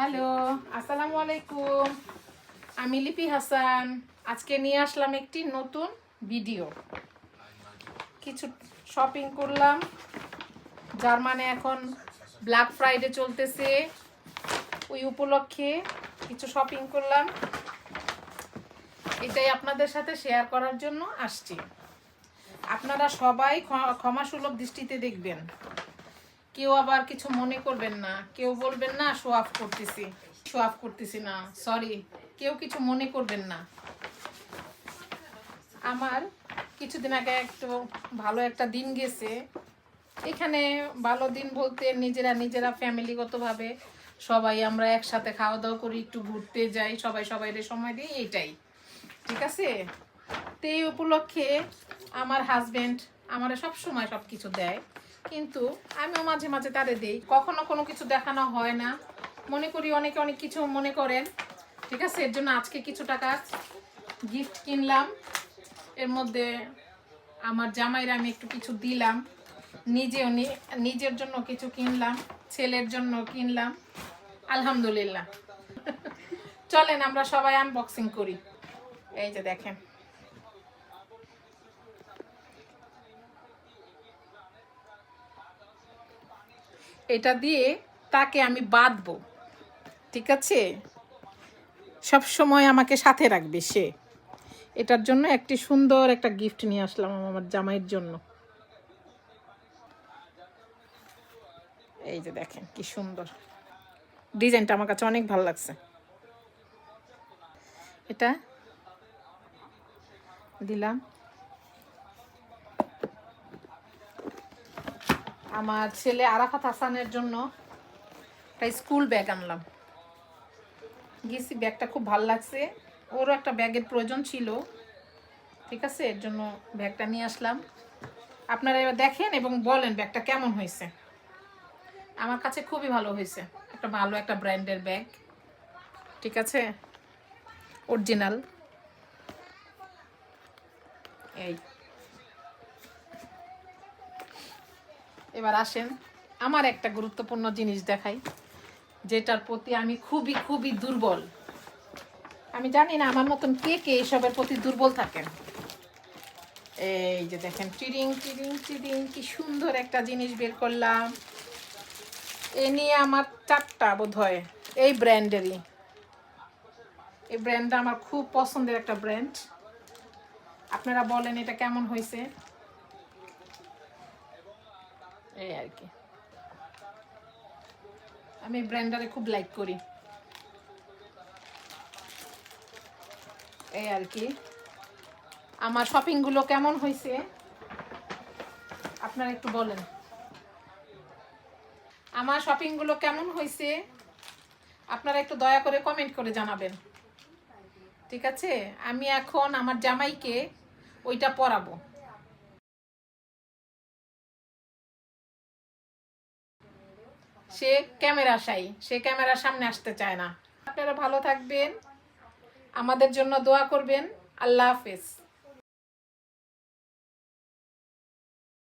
Hello, আসসালামু আলাইকুম। আমি লিপি হাসান। আজকে নিয়ে আসলাম একটি নতুন ভিডিও। কিছু শপিং করলাম। যার মানে এখন ব্ল্যাক ফ্রাইডে চলতেছে। ওই উপলক্ষে কিছু শপিং করলাম। এটাই আপনাদের সাথে শেয়ার করার জন্য আসছি। আপনারা সবাই ক্ষ- ক্ষমাসুলভ দৃষ্টিতে দেখবেন। কেউ আবার কিছু মনে করবেন না। কেউ বলবেন না, শো অফ করতেছি, শো অফ করতেছি না, সরি। কেউ কিছু মনে করবেন না। আমার কিছুদিন আগে একটু ভালো একটা দিন গেছে। এখানে ভালো দিন বলতে নিজেরা নিজেরা ফ্যামিলিগতভাবে সবাই আমরা একসাথে খাওয়া দাওয়া করি, একটু ঘুরতে যাই, সবাই সবাইরে সময় দিই, এইটাই। ঠিক আছে? তো এই উপলক্ষে আমার হাজবেন্ড আমার সব সময় সব কিছু দেয়। কিন্তু আমিও মাঝে মাঝে তারে দেই। কখনো কোনো কিছু দেখানো হয় না। মনে করি অনেকে অনেক কিছু মনে করেন। ঠিক আছে, এর জন্য আজকে কিছু টাকা গিফট কিনলাম। এর মধ্যে আমার জামাইরা আমি একটু কিছু দিলাম। নিজেও নিজের জন্য কিছু কিনলাম, ছেলের জন্য কিনলাম। আলহামদুলিল্লাহ। চলেন, আমরা সবাই আনবক্সিং করি। এই যে দেখেন। এটা দিয়ে তাকে আমি বাঁধবো, ঠিক আছে? সব সময় আমাকে সাথে রাখবে সে। এটার জন্য একটি সুন্দর একটা গিফট নিয়ে আসলাম আমার জামাইয়ের জন্য। এই যে দেখেন কি সুন্দর। ডিজাইনটা আমার কাছে অনেক ভালো লাগছে। এটা দিলাম। আমার ছেলে আরাফাত হাসানের জন্য একটা স্কুল ব্যাগ আনলাম। গেছি, ব্যাগটা খুব ভালো লাগছে। ওরও একটা ব্যাগের প্রয়োজন ছিল। ঠিক আছে, এর জন্য ব্যাগটা নিয়ে আসলাম। আপনারা এবার দেখেন এবং বলেন ব্যাগটা কেমন হয়েছে। আমার কাছে খুবই ভালো হয়েছে। একটা ভালো একটা ব্র্যান্ডের ব্যাগ। ঠিক আছে? অরিজিনাল। এই। এবার আসেন, আমার একটা গুরুত্বপূর্ণ জিনিস দেখাই, যেটার প্রতি আমি খুবই খুবই দুর্বল। আমি জানি না আমার মতন কে কে এসবের প্রতি দুর্বল থাকেন। এই যে দেখেন টিরিং টিরিং টিরিং কি সুন্দর একটা জিনিস বের করলাম। এ নিয়ে আমার চারটা বোধ হয় এই ব্র্যান্ডেরই। এই ব্র্যান্ডটা আমার খুব পছন্দের একটা ব্র্যান্ড। আপনারা বলেন এটা কেমন হয়েছে? এই আর কি। আমি ব্র্যান্ডারে খুব লাইক করি। এই আর কি। আমার শপিংগুলো কেমন হয়েছে আপনারা একটু বলেন। আমার শপিংগুলো কেমন হয়েছে আপনারা একটু দয়া করে কমেন্ট করে জানাবেন। ঠিক আছে? আমি এখন আমার জামাইকে ওইটা পরাবো। সে ক্যামেরা সাই সে ক্যামেরার সামনে আসতে চায় না। আপনারা ভালো থাকবেন, আমাদের জন্য দোয়া করবেন। আল্লাহ হাফেজ।